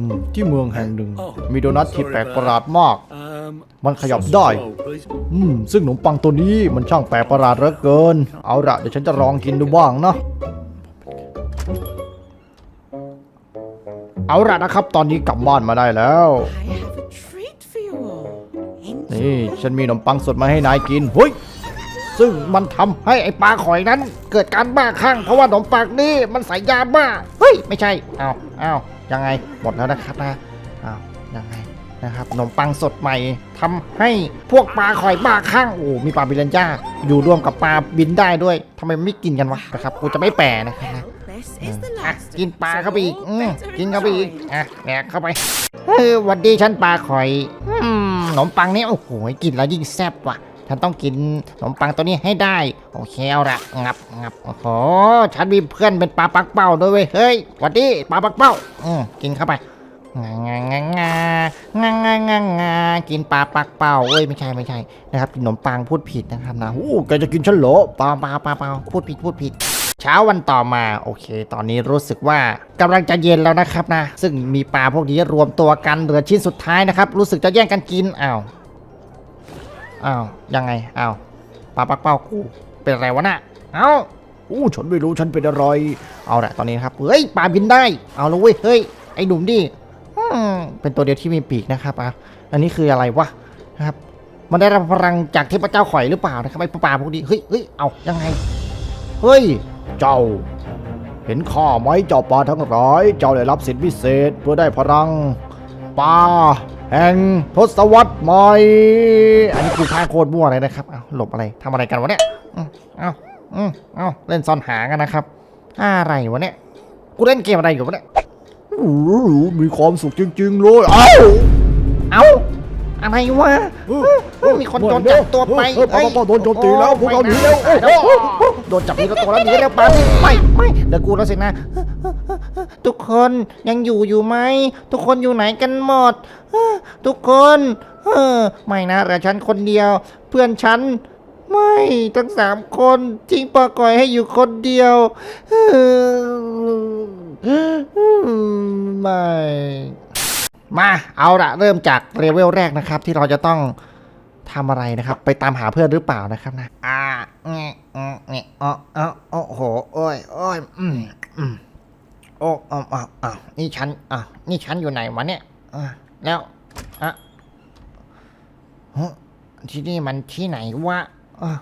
อืมที่เมืองแห่งหนึ่ง Oh, มีโดนัทที่ sorry แปลก about ประหลาดมาก Um, มันขยับ sausage ได้ roll, please. อืม ซึ่งขนมปังตัวนี้มันช่างแปลกประหลาดเหลือเกิน เอาละเดี๋ยวฉันจะลองกินดูบ้างเนาะเอาละนะครับ ตอนนี้กลับบ้านมาได้แล้ว I have a treat for you all. นี่ฉันมีขนมปังสดมาให้นายกินเฮ้ยซึ่งมันทำให้ไอ้ปลาข่อยนั้น เกิดการบ้าคลั่งเพราะว่าขนมปังนี่มันใส่ยาบ้า เฮ้ย ไม่ใช่อ้าวอ้าว ยังไงหมดแล้วนะครับนะอ้าวยังไงนะครับขนมปังสดใหม่ทำให้พวกปลาข่อยบ้าคลั่งโอ้มีปลาบิลันย่าอยู่ร่วมกับปลาบินได้ด้วยทำไมไม่กินกันวะนะครับกูจะไม่แปลนะครับนะ This is the อะ last. กินปลาเข้าไปอีก So อืม better กินเข้าไปอีก enjoy. อะแดกเข้าไปเฮ้ยหวันดีฉันปลาข่อยอืมขนมปังนี่โอ้โหกินแล้วยิ่งแซ่บว่ะ ฉันต้องกินขนมปังตัวนี้ให้ได้ โอเคเอาละงับงับโอ้โหฉันมีเพื่อนเป็นปลาปักเป้าด้วยเว้ยเฮ้ยหวันดีปลาปักเป้าอืมกินเข้าไปงางางางางางางางากินปลาปักเป้าเอ้ยไม่ใช่ไม่ใช่นะครับกินขนมปังพูดผิดนะครับนะโอ้แกจะกินฉันเหรอปลาปลาปลาปลาพูดผิดพูดผิดเช้าวันต่อมาโอเค ตอนนี้รู้สึกว่ากำลังจะเย็นแล้วนะครับนะ ซึ่งมีปลาพวกนี้รวมตัวกันเหลือชิ้นสุดท้ายนะครับ รู้สึกจะแย่งกันกินอ้าว อ้าว ยังไง อ้าวปลาปักเป้ากู เป็นอะไรวะน่ะ เอ้าอู้ฉันไม่รู้ฉันเป็นอะไร เอาละตอนนี้นะครับ เฮ้ยปลาบินได้ เอาละเว้ย เฮ้ย ไอ้หนุ่มดิอืมเป็นตัวเดียวที่มีปีกนะครับอะอันนี้คืออะไรวะนะครับ มันได้รับพลังจากเทพเจ้าข่อยหรือเปล่านะครับไอ้ปลาพวกนี้ เฮ้ยเฮ้ยเอายังไง เฮ้ย เจ้า เห็นข้าไหมเจ้าปลาทั้งหลายเจ้าได้รับสิทธิพิเศษเพื่อได้พลังปลา แห่งทศวรรษใหม่อันนี้คือพาโคตรมั่วเลยนะครับเอาหลบอะไรทำอะไรกันวะเนี่ยอืมเอาอืมเอาเล่นซ่อนหากันนะครับ อะไรวะเนี่ย กูเล่นเกมอะไรอยู่วะเนี่ยโอ้โหมีความสุขจริงๆเลยเอ้าเอาอะไรวะ มีคนโดนจับตัวไปเฮ้ยเฮ้ยเฮ้ยโดนโจมตีแล้วพวกเราหนีเร็วโอ้โหโดนจับทีละตัวแล้วหนีเร็วปาไม่ไม่เดี๋ยวกูแล้วสินะ ทุกคนยังอยู่อยู่ไหม ทุกคนอยู่ไหนกันหมด ทุกคนเออไม่นะแต่ฉันคนเดียว เพื่อนฉัน ไม่ทั้งสามคนทิ้งปาก่อยให้อยู่คนเดียวไม่มาเอาละเริ่มจากเลเวลแรกนะครับ ที่เราจะต้องทำอะไรนะครับ ไปตามหาเพื่อนหรือเปล่านะครับนะอ่าเนี่ยเนี่ยอ๋ออ๋อโอ้โหโอ้ยโอ้ยอืมอืม โอ้อ๋ออ๋ออ๋อนี่ฉันอะนี่ฉันอยู่ไหนวะเนี่ยอะแล้วอะฮะที่นี่มันที่ไหนวะอะ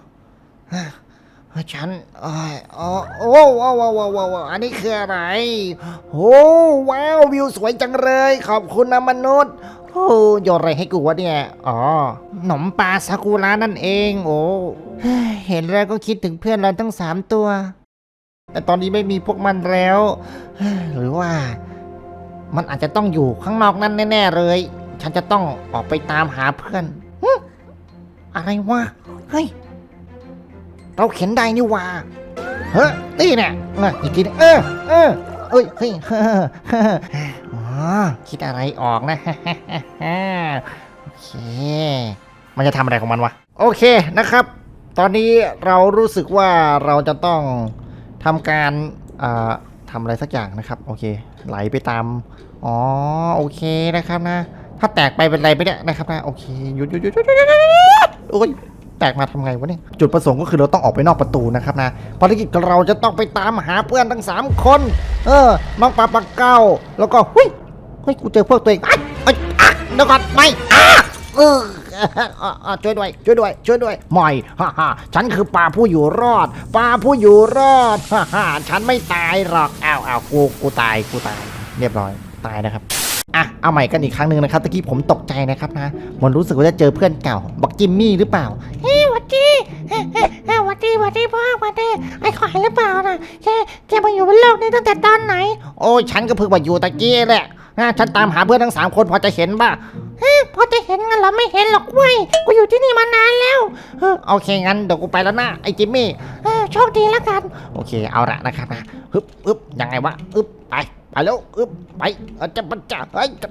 อะฉันเอ้ยอ๋อโอ้ว้าวว้าวว้าวว้าวอันนี้คืออะไรโอ้ว้าววิวสวยจังเลย ขอบคุณนะมนุษย์โอ้โยนอะไรให้กูวะเนี่ย อ๋อขนมปลาซากุระนั่นเอง โอ้เห็นแล้วก็คิดถึงเพื่อนเราทั้งสามตัว แต่ตอนนี้ไม่มีพวกมันแล้ว หรือว่ามันอาจจะต้องอยู่ข้างนอกนั่นแน่ๆเลย ฉันจะต้องออกไปตามหาเพื่อนหึอะไรวะ เฮ้ย เราเข็นได้นี่ว่า เฮ้ยนี่เนี่ยเอออีกทีนึงเออ เออ เอ้ย เฮ้ยเฮ้อเฮ้ออ๋อคิดอะไรออกนะ โอเค มันจะทำอะไรของมันวะ โอเคนะครับ ตอนนี้เรารู้สึกว่าเราจะต้อง ทำการอ่าทำอะไรสักอย่างนะครับโอเค ไหลไปตามอ๋อโอเคนะครับนะ ถ้าแตกไปเป็นไรไปเนี่ยนะครับนะโอเคหยุดหยุดหยุดหยุดหยุดโอ้ยแตกมาทำไงวะเนี่ยจุดประสงค์ก็คือเราต้องออกไปนอกประตูนะครับนะภารกิจของเราจะต้องไปตามหาเพื่อนทั้งสามคน เออน้องปลาปลาเก้า แล้วก็เฮ้ยเฮ้ยกูเจอพวกตัวเองไอ้ายเอ้อะเดี๋ยวก่อนไม่อะเออ ช่วยด้วย ช่วยด้วย ช่วยด้วยไม่ฮ่าฮ่าฉันคือปลาผู้อยู่รอดปลาผู้อยู่รอดฮ่าฮ่าฉันไม่ตายหรอกอ้าวอ้าวกูกูตายกูตาย เรียบร้อยตายนะครับอะเอาใหม่กันอีกครั้งหนึ่งนะครับตะกี้ผมตกใจนะครับนะมันรู้สึกว่าจะเจอเพื่อนเก่าบักจิมมี่หรือเปล่าเฮ้ยวัดดีเฮ้ยเฮ้วัดดีวัดดีพ่อวัดดีไอ้ขวายหรือเปล่านะแกแกมาอยู่บนโลกนี้ตั้งแต่ตอนไหน โอ้ยฉันก็เพิ่งมาอยู่ตะกี้แหละ อะฉันตามหาเพื่อนทั้งสามคนพอจะเห็นป่ะเฮ้ยพอจะเห็นงั้นเหราไม่เห็นหรอกเว้ย กูอยู่ที่นี่มานานแล้วเออโอเคงั้นเดี๋ยวกูไปแล้วนะไอ้จิมมี่เออโชคดีแล้วกัน โอเคเอาละนะครับนะฮึบฮึบยังไงวะฮึบไปไปแล้วฮึบไปเอาจะปัญจาเฮ้ยจะ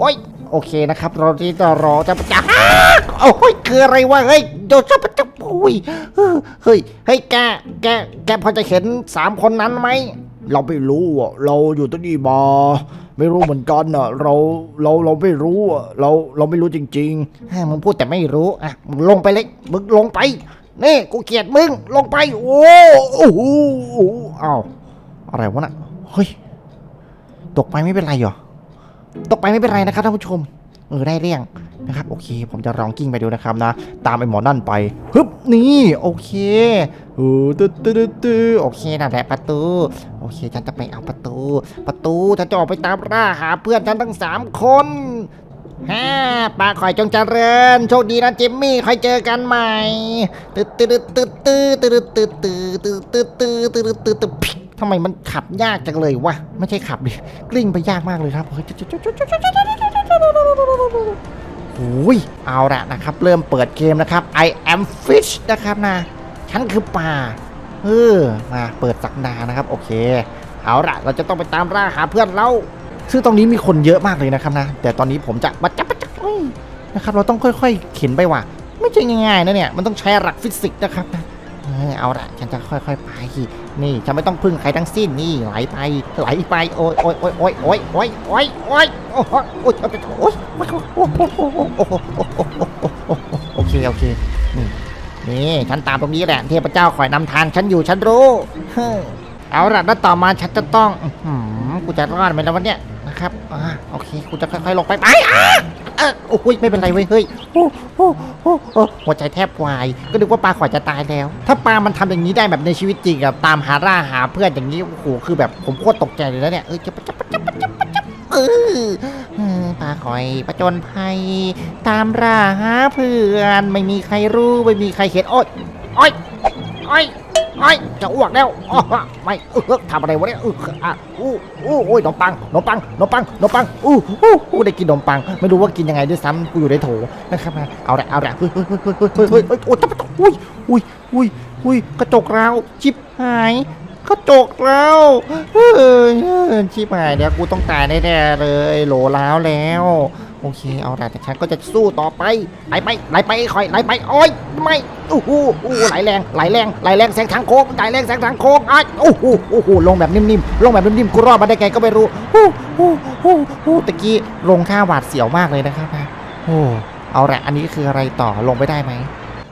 โอ้ยโอเคนะครับเราที่จะรอจะปัญจาโอ้ยคืออะไรวะเฮ้ยโดนจะปัญจาโอ้ยเออเฮ้ยเฮ้ยแกแกแกพอจะเห็นสามคนนั้นไหมเราไม่รู้อะเราอยู่ที่นี่มา ไม่รู้เหมือนกันน่ะเราเราเราไม่รู้อะเราเราไม่รู้จริงเฮ้ยมึงพูดแต่ไม่รู้อะมึงลงไปเลยมึงลงไปนี่กูเกลียดมึงลงไป โอ้โอ้โหอ้าวอะไรวะน่ะเฮ้ยตกไปไม่เป็นไรเหรอตกไปไม่เป็นไรนะครับท่านผู้ชมเออได้เรื่องนะครับโอเค ผมจะลองกิ้งไปดูนะครับนะ ตามไอ้หมอนั่นไปฮึบนี่โอเคเออตึ๊ดตึ๊ดตึ๊ดโอเคนั่นแหละประตู เคฉันจะไปเอาประตู ประตูฉันจะออกไปตามล่าหาเพื่อนฉันทั้งสามคนฮ่าปลาข่อยจงเจริญ โชคดีนะจิมมี่ค่อยเจอกันใหม่ตึ๊ดตึ๊ดตึ๊ดตึ๊ดตึ๊ดตึ๊ดตึ๊ดตึ๊ดตึ๊ดตึ๊ดตึ๊ดตึ๊ดตึ๊ดพิกทำไมมันขับยากจังเลยวะ ไม่ใช่ขับดิกลิ้งไปยากมากเลยครับเฮ้ยโอ้ยเอาละนะครับ เริ่มเปิดเกมนะครับ I am fish นะครับนะ ฉันคือปลา เออมาเปิดสักดานะครับ โอเค เอาละเราจะต้องไปตามล่าหาเพื่อนเราซึ่งตรงนี้มีคนเยอะมากเลยนะครับนะ แต่ตอนนี้ผมจะมาจับมาจับเอ้ยนะครับ เราต้องค่อยๆ เข็นไปว่ะ ไม่ใช่ง่ายๆนะเนี่ย มันต้องใช้หลักฟิสิกส์นะครับนะเออเอาละฉันจะค่อยๆ ไป นี่ฉันไม่ต้องพึ่งใครทั้งสิ้น นี่ไหลไป ไหลไป โอ้ยโอ้ยโอ้ยโอ้ยโอ้ยโอ้ยโอ้ยโอ้ยโอ้ยโอ้ยโอ้ยโอ้ยโอ้ยโอ้ยโอ้ยโอ้ยโอ้ยโอเคโอเคนี่ นี่ฉันตามตรงนี้แหละเทพเจ้าคอยนำทางฉันอยู่ฉันรู้เอาละแล้วต่อมาฉันจะต้องกูจะรอดไหมแล้ววันเนี้ยนะครับอ่าโอเคกูจะค่อยๆลงไปไปอะเออโอ้ยไม่เป็นไรเว้ยเฮ้ยโอ้โอ้โอ้โอ้หัวใจแทบวาย ก็นึกว่าปลาขอยจะตายแล้ว ถ้าปลามันทำอย่างนี้ได้แบบในชีวิตจริงอะตามหาร่าหาเพื่อนอย่างนี้โอ้โหคือแบบผมโคตรตกใจเลยนะเนี่ยเออจะจะจะจะ ปลาคอยประจนภัย ตามราหาเพื่อน ไม่มีใครรู้ไม่มีใครเห็นโอ๊ยโอ๊ยโอ๊ยโอ๊ยจะอ้วกแล้วอ๋อไม่เออทำอะไรวะเนี่ยเอออะอู้อู้โอ้ยขนมปังขนมปังขนมปังขนมปังอู้อู้อู้ได้กินขนมปัง ไม่รู้ว่ากินยังไงด้วยซ้ำกูอยู่ในโถนะครับนะเอาละเอาละเฮ้ยเฮ้ยเฮ้ยเฮ้ยเฮ้ยเฮ้ยเฮ้ยโอ้ยตะปะตะอุ้ยอุ้ยอุ้ยอุ้ยกระจกเราชิบหาย กระจกเราเฮ้ยชิบหายเดี๋ยวกูต้องตายแน่ๆเลยโหลแล้วแล้ว โอเค เอาละแต่ฉันก็จะสู้ต่อไปไหลไปไหลไปคอยไหลไปโอ้ยไม่โอ้โหอู้ไหลแรงไหลแรงไหลแรงแซงทางโค้งไหลแรงแซงทางโค้งอ้ายโอ้โหโอ้โหลงแบบนิ่มๆลงแบบนิ่มๆกูรอดมาได้ไงก็ไม่รู้โอ้โหโอ้โหตะกี้ลงท่าหวาดเสียวมากเลยนะครับนะโอ้เอาละอันนี้คืออะไรต่อลงไปได้ไหม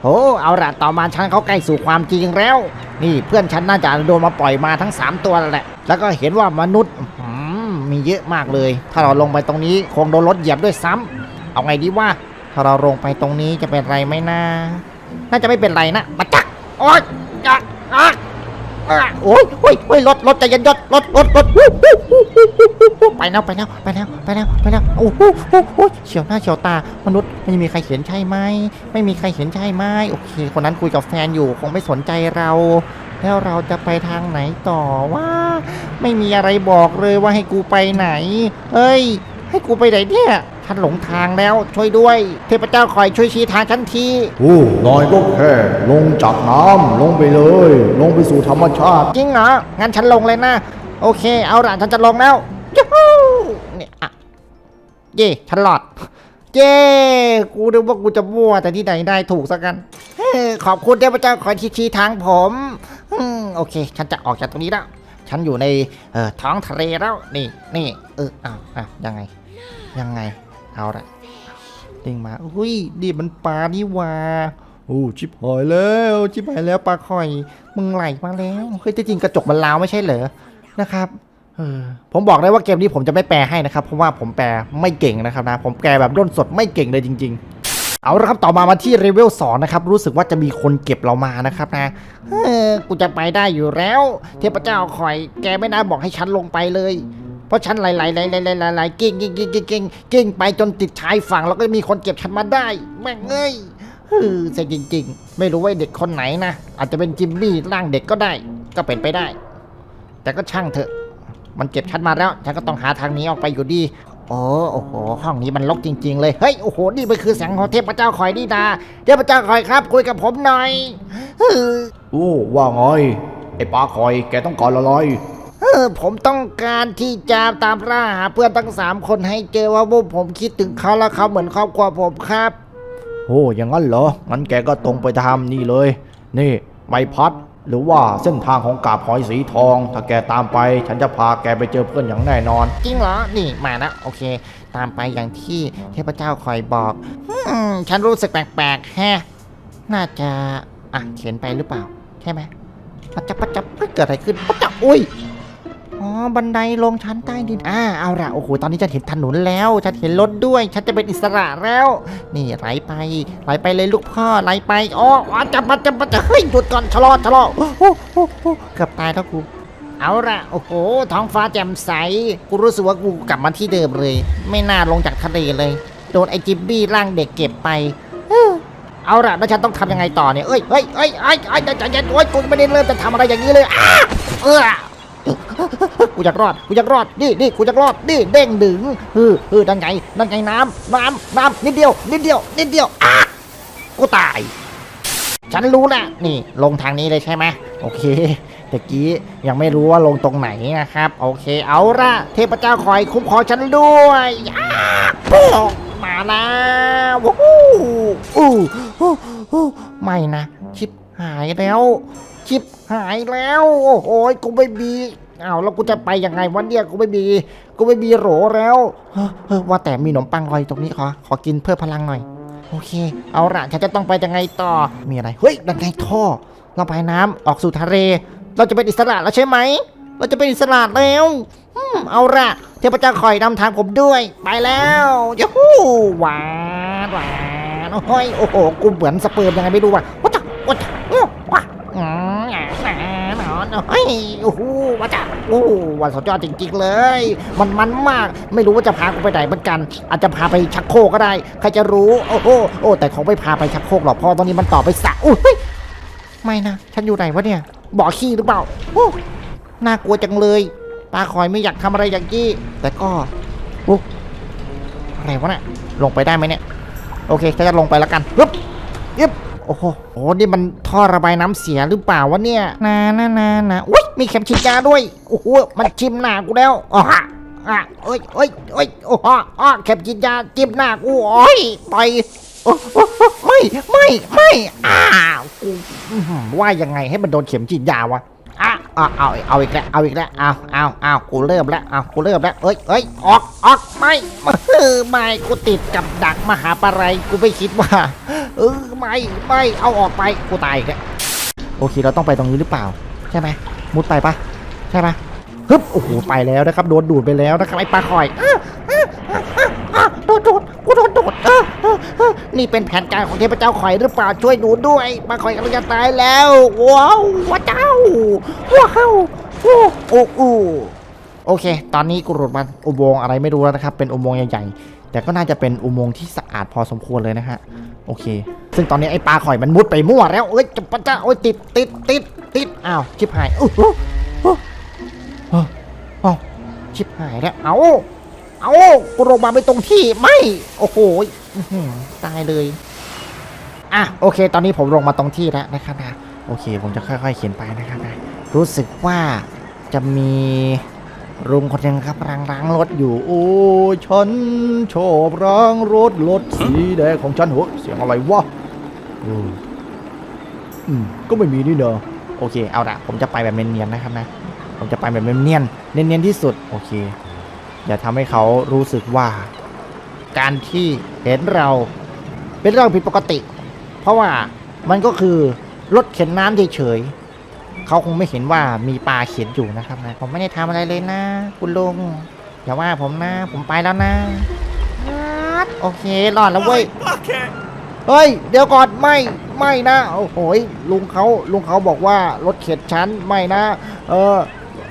โอ้เอาละต่อมาฉันเขาใกล้สู่ความจริงแล้ว นี่เพื่อนฉันน่าจะโดนมาปล่อยมาทั้ง 3 ตัวแล้วแหละ แล้วก็เห็นว่ามนุษย์มีเยอะมากเลย ถ้าเราลงไปตรงนี้คงโดนรถเหยียบด้วยซ้ำเอาไงดีว่าถ้าเราลงไปตรงนี้จะเป็นไรไหมนะน่าจะไม่เป็นไรนะมาจักโอ๊ยจักอะอะโอ้ยโอ้ยโอ้ยรถรถใจเย็นรถรถรถรถ ไปแล้วไปแล้วไปแล้วไปแล้วไปแล้วโอ้โหโอ้โหโอ้ยเฉียวหน้าเฉียวตามนุษย์ไม่มีใครเห็นใช่ไหมไม่มีใครเห็นใช่ไหมโอเค คนนั้นคุยกับแฟนอยู่คงไม่สนใจเรา แล้วเราจะไปทางไหนต่อว่า ไม่มีอะไรบอกเลยว่าให้กูไปไหนเอ้ย ให้กูไปไหนเนี่ยฉันหลงทางแล้วช่วยด้วย เทพเจ้าคอยช่วยชี้ทางฉันทีๆโอ้นายก็แค่ลงจากน้ำลงไปเลย ลงไปสู่ธรรมชาติ จริงเหรองั้นฉันลงเลยนะ โอเค เอาละฉันจะลงแล้วยูฮู เนี่ยอะเย่ฉันหลอด เย่กูนึกว่ากูจะมั่วแต่ที่ไหนได้ถูกสักกันขอบคุณเทพเจ้าคอยชี้ทางผมโอเค ฉันจะออกจากตรงนี้แล้ว ฉันอยู่ในเอ่อท้องทะเลแล้ว นี่นี่เอออ้าวอ้าวยังไง ยังไง เอาละลิงมาอุ้ยนี่มันปลานี่ว่าโอ้ชิบหายแล้วชิบหายแล้วปลาคอย มึงไหลมาแล้วเฮ้ยที่จริงกระจกมันลาวไม่ใช่เหรอนะครับ เออผมบอกเลยว่าเกมนี้ผมจะไม่แปลให้นะครับ เพราะว่าผมแปลไม่เก่งนะครับนะ ผมแปลแบบด้นสดไม่เก่งเลยจริง ๆ เอาละครับต่อมามาที่เลเวล2นะครับ รู้สึกว่าจะมีคนเก็บเรามานะครับนะเออกูจะไปได้อยู่แล้ว เทพเจ้าคอย แกไม่น่าบอกให้ฉันลงไปเลย เพราะฉันไหลไหลไหลไหลไหลไหลไหลกิ้งกิ้งกิ้งกิ้งกิ้งกิ้งไปจนติดชายฝั่งแล้วก็มีคนเก็บฉันมาได้ แม่งเอ้ยเออเซ็งจริง ๆ ไม่รู้ว่าเด็กคนไหนนะอาจจะเป็นจิมมี่ร่างเด็กก็ได้ ก็เป็นไปได้ แต่ก็ช่างเถอะ มันเก็บฉันมาแล้วฉันก็ต้องหาทางหนี้ออกไปอยู่ดี โอ้โอ้โห ห้องนี้มันลกจริง ๆ เลย เฮ้ย โอ้โห นี่มันคือแสงของเทพเจ้าคอยนี่นาเทพเจ้าคอยครับ คุยกับผมหน่อยเออโอ้ว่าไงไอ้ปลาคอยแกต้องการอะไรเออผมต้องการที่จะตามล่าหาเพื่อนทั้งสามคนให้เจอว่าพวกผมคิดถึงเขาแล้วเขาเหมือนครอบครัวผมครับ โอ้อย่างนั้นเหรองั้นแกก็ตรงไปทำนี่เลย นี่ใบพัด หรือว่าเส้นทางของกาบหอยสีทอง ถ้าแกตามไป ฉันจะพาแกไปเจอเพื่อนอย่างแน่นอน จริงเหรอ นี่มาแล้วโอเค ตามไปอย่างที่เทพเจ้าคอยบอกอมฉันรู้สึกแปลกๆแฮะน่าจะอะเขียนไปหรือเปล่า ใช่ไหมปัจจับปัจจับเกิดอะไรขึ้นปัจจับอุ้ย อ๋อ บันไดลงชั้นใต้ดิน อ่า เอาละโอ้โห ตอนนี้ฉันเห็นถนนแล้ว ฉันเห็นรถด้วย ฉันจะเป็นอิสระแล้ว นี่ไหลไป ไหลไปเลยลูกพ่อ ไหลไปอ๋ออ๋อจับปัจจับปัจจับเฮ้ย หยุดก่อน ชะลอ ชะลอโอ้โหโอ้โหเกือบตายแล้วกู เอาละโอ้โห ท้องฟ้าแจ่มใส กูรู้สึกว่ากูกลับมาที่เดิมเลย ไม่น่าลงจากทะเลเลย โดนไอจิบบี้ร่างเด็กเก็บไปเออเอาละแล้วฉันต้องทำยังไงต่อเนี่ย เอ้ยเอ้ยเอ้ยเอ้ยเอ้ยใจเย็นโอ้ยกูไม่ได้เริ่มจะทำอะไรอย่างนี้เลยอ้าเออ กูอยากรอด กูอยากรอด นี่นี่กูอยากรอด นี่เด้งดึงเออเออนั่นไงนั่นไงน้ำน้ำน้ำนิดเดียว นิดเดียว นิดเดียวอ้ากูตาย ฉันรู้แหละนี่ ลงทางนี้เลยใช่ไหมโอเคตะกี้ยังไม่รู้ว่าลงตรงไหนนะครับ โอเค เอาละเทพเจ้าคอยคุ้มครองฉันด้วยอ้าโอ้มาแล้ววู้อู้อู้อู้ไม่นะ ชิปหายแล้ว ชิปหายแล้ว โอ้โหกูไม่มีอ้าวแล้วกูจะไปยังไงวันเนี้ยกูไม่มีกูไม่มีโหรแล้วเออว่าแต่มีขนมปังลอยตรงนี้ขอขอกินเพื่อพลังหน่อย โอเค เอาละฉันจะต้องไปยังไงต่อมีอะไรเฮ้ยนั่นไงท่อระบายน้ำออกสู่ทะเล เราจะเป็นอิสระแล้วใช่ไหมเราจะเป็นอิสระแล้วอืมเอาละเทพเจ้าคอยนำทางผมด้วย ไปแล้วยูฮูหวานหวานโอ้ยโอ้โหกูเหมือนสเปิร์มยังไงไม่รู้ว่ะวัจ้ะวัจ้ อื้อว้าอืมอ่าหนนอนเฮ้ยโอ้โหวัจ้ะโอ้โหวันสุดยอดจริงๆเลย มันมันมาก ไม่รู้ว่าจะพากูไปไหนเหมือนกัน อาจจะพาไปชักโครกก็ได้ ใครจะรู้ โอ้โหโอ้แต่คงไม่พาไปชักโครกหรอกเพราะตอนนี้มันต่อไปสระอุ้ยไม่นะ ฉันอยู่ไหนวะเนี่ย บ่อขี้หรือเปล่าโอ้น่ากลัวจังเลยปลาคอยไม่อยากทำอะไรอย่างนี้ แต่ก็โอ้อะไรวะเนี่ยลงไปได้ไหมเนี่ย โอเคก็จะลงไปแล้วกันยึบยึบ โอ้โหโอ้นี่มันท่อระบายน้ำเสียหรือเปล่าวะเนี่ยนานานานาอุ้ยมีเข็มฉีดยาด้วย โอ้โห มันจิ้มหน้ากูแล้วอ๋อฮะอะเอ้ยเอ้ยเอ้ยโอ้โหอ๋อเข็มฉีดยาจิ้มหน้ากูโอ้ยไปโอ้โอ้ไม่ ไม่ ไม่อ้าวกูว่ายังไงให้มันโดนเข็มฉีดยาวะอะเอาเอาเอาอีกแล้วเอาอีกแล้วเอาเอาเอากูเริ่มแล้วเอากูเริ่มแล้วเอ้ยเอ้ยออกออกไม่ไม่กูติดกับ ดักมหาปะไรกูไม่คิดว่า เออไม่ไม่เอาออกไปกูตายอีกแล้วโอเคเราต้องไปตรงนี้หรือเปล่า ใช่ไหมมุดไปปะใช่ไหมฮึบโอ้โหไปแล้วนะครับโดนดูดไปแล้วนะครับไอ้ปลาคอยออเออเออเออเออโดนดูดกูโดนดูดออเออเออนี่เป็นแผนการของเทพเจ้าคอยหรือเปล่าช่วยดูด้วยปลาคอยกำลังจะตายแล้วว้าวว้าเจ้าว้าวโอ้โอ้โอโอเค ตอนนี้กูหลุดมาอุโมงค์อะไรไม่รู้แล้วนะครับ เป็นอุโมงค์ใหญ่ๆ แต่ก็น่าจะเป็นอุโมงค์ที่สะอาดพอสมควรเลยนะฮะ โอเค ซึ่งตอนนี้ไอ้ปลาข่อยมันมุดไปมั่วแล้ว เอ้ยจะปะจ้าโอ้ยติดติดติดติดอ้าวชิบหายอู้หูอู้หูอ้าวชิบหายแล้ว เอาเอากูลงมาไม่ตรงที่ไม่ โอ้โหอื้อหือตายเลย อะโอเค ตอนนี้ผมลงมาตรงที่แล้วนะครับนะ โอเค ผมจะค่อยๆ เขียนไปนะครับนะ รู้สึกว่าจะมี ลุงคนหนึงครับกำลังล้างรถอยู่ โอ้ฉันชอบร้างรถรถสีแดงของฉันเหรอเสียงอะไรวะอออืมก็ไม่มีนี่เนอะโอเค เอาละผมจะไปแบบเนียนๆนะครับนะ ผมจะไปแบบเนียนๆเนียนๆที่สุด โอเค อย่าทำให้เขารู้สึกว่า การที่เห็นเรา เป็นเรื่องผิดปกติ เพราะว่ามันก็คือรถเข็นน้ำเฉยๆ เขาคงไม่เห็นว่ามีปลาเข็นอยู่นะครับนะผมไม่ได้ทำอะไรเลยนะ คุณลุงอย่าว่าผมนะ ผมไปแล้วนะโอเครอดแล้วเว้ยเฮ้ย เดี๋ยวก่อนไม่ไม่นะโอ้โหยลุงเขาลุงเขาบอกว่ารถเข็นชั้นไม่นะ เออ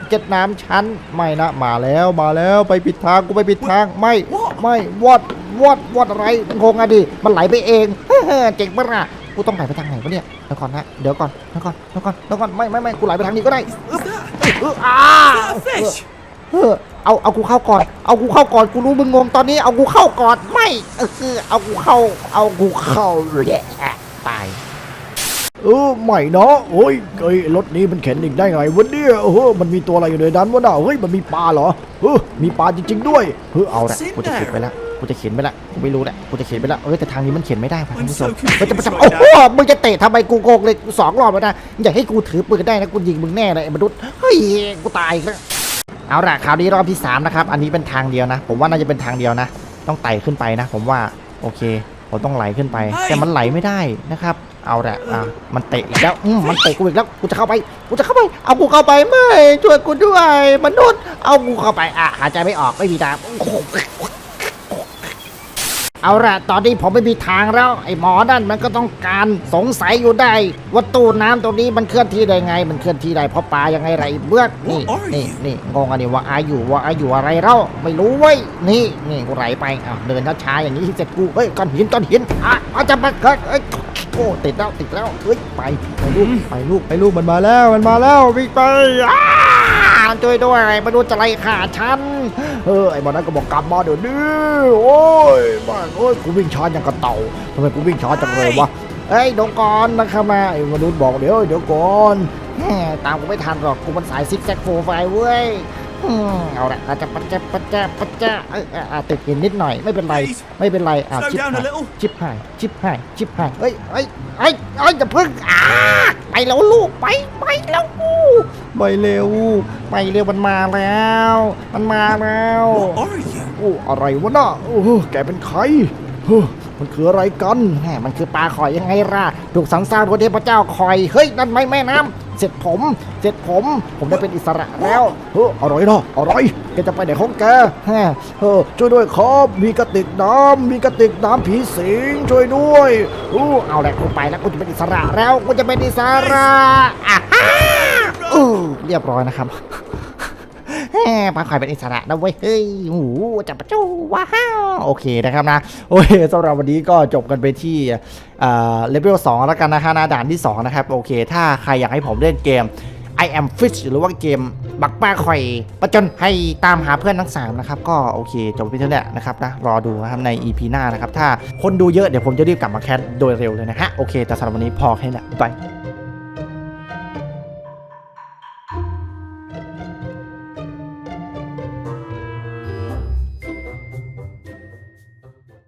เจ็ดน้ำชั้นไม่นะมาแล้วมาแล้วไปผิดทางกูไปผิดทางไม่ไม่วอดวอดวอดอะไรงงอะดิมันไหลไปเองเจ๋งมากอะ กูต้องไหลไปทางไหนวะเนี่ยเดี๋ยวก่อนนะเดี๋ยวก่อนเดี๋ยวก่อนเดี๋ยวก่อนเดี๋ยวก่อนไม่ไม่ไม่กูไหลไปทางนี้ก็ได้อึ๊บอึ๊บอ่า Fish! เออเอาเอากูเข้าก่อน เอากูเข้าก่อนกูรู้มึงงงตอนนี้เอากูเข้าก่อนไม่เออเอากูเข้า เอากูเข้าแย่ตายเออไม่เนาะโอ้ยเอ้ยรถนี้มันเข็นอีกได้ไงวันนี้โอ้โหมันมีตัวอะไรอยู่ในนั้นวะน่ะเฮ้ยมันมีปลาเหรอเออมีปลาจริงๆด้วยเฮ้ยเอาละกูจะเก็บไปแล้ว กูจะเขียนไปละกูไม่รู้แหละกูจะเขียนไปละเออแต่ทางนี้มันเขียนไม่ได้ว่ะท่านผู้ชม I'm so confused มันจะมันจะ right โอ้โห now มึงจะเตะทำไมกูโกงเลยสองรอบแล้วนะอยากให้กูถือปืนได้นะกูยิงมึงแน่เลยไอ้มนุษย์เฮ้ยกูตายอีกแล้วเอาละคราวนี้รอบที่3นะครับอันนี้เป็นทางเดียวนะ ผมว่าน่าจะเป็นทางเดียวนะ ต้องไต่ขึ้นไปนะ ผมว่าโอเคผมต้องไหลขึ้นไป แต่มันไหลไม่ได้นะครับ เอาละอะมันเตะอีกแล้วอืมมันเตะกูอีกแล้วกูจะเข้าไปกูจะเข้าไป เอากูเข้าไปไม่ช่วยกูด้วยมนุษย์เอากูเข้าไปอะหายใจไม่ออกไม่มีทาง เอาละตอนนี้ผมไม่มีทางแล้ว ไอ้หมอนั่นมันก็ต้องการสงสัยอยู่ได้ ว่าตู้น้ำตรงนี้มันเคลื่อนที่ได้ไง มันเคลื่อนที่ได้เพราะปลายังไงไรเบื้องนี่ What are นี่ you? นี่งงอันนี้ว่าอาอยู่ว่าอาอยู่อะไรเล่าไม่รู้เว้ยนี่นี่กูไหลไปอ้าวเดินช้าๆอย่างนี้เสร็จกูเฮ้ยก้อนหินก้อนหินอะเอาจะมาเกิดเอ้ยโอ้ติดแล้วติดแล้วเฮ้ยไปไปลูกไปลูกไอ้ลูกมันมาแล้วมันมาแล้ววิ่งไปอ้า ช่วยด้วยไม่รู้จะไล่ฆ่าฉันเออไอ้บอลนั้นก็บอกกลับมาเดี๋ยวนี้โอ้ยบ้านโอ้ยกูวิ่งช้าอย่างกระเต่าทำไมกูวิ่งช้าจังเลยวะเอ้ยเดี๋ยวก่อนนะครับมาไอ้มนุษย์บอกเดี๋ยวเดี๋ยวก่อนตามกูไม่ทันหรอกกูมันสายซิกแซกโฟไฟเว้ย อืมเอาละอาจจะปัจจะปัจจะปัจจะเออเอออะติดกินนิดหน่อยไม่เป็นไร Please ไม่เป็นไรอะ slow ชิบ down หา a ย little ชิบหายชิบหายชิบหายเฮ้ยเฮ้ยเฮ้ยเฮ้ยอย่าพึ่งอ่าไปแล้วลูกไปไปแล้วกูไปเร็วไปเร็วมันมาแล้ว มันมาแล้ว What are you? โอ้อะไรวะน่ะโอ้แกเป็นใครเฮ้อมันคืออะไรกันแหมมันคือปลาคอยยังไงล่ะถูกสังสารโดยเทพเจ้าคอย เฮ้ย นั่นไหมแม่น้ำ เสร็จผม เสร็จผม ผมได้เป็นอิสระแล้วเฮ้ออะไรเนาะอะไรแกจะไปไหนของแกฮะเฮ้อช่วยด้วยครับมีกระติกน้ำมีกระติกน้ำผีสิงช่วยด้วยอู้เอาแหละกูไปแล้วกูจะเป็นอิสระแล้วกูจะเป็นอิสระอะฮ่าอู้เรียบร้อยนะครับแหม ปลาไข่เป็นอิสระนะเว้ยเฮ้ยโอ้โหจับปะจูว้าวโอเคนะครับนะโอเคสำหรับวันนี้ก็จบกันไปที่เลเวล2แล้วกันนะฮะนะด่านที่2นะครับโอเค ถ้าใครอยากให้ผมเล่นเกม I am fish หรือว่าเกมบักป้าข่อยประจนให้ตามหาเพื่อนทั้ง 3 นะครับ ก็โอเค จบไปเท่านี้นะครับนะรอดูนะครับใน EP หน้านะครับ ถ้าคนดูเยอะเดี๋ยวผมจะรีบกลับมาแคสโดยเร็วเลยนะฮะ โอเค แต่สำหรับวันนี้พอแค่นี้แหละบาย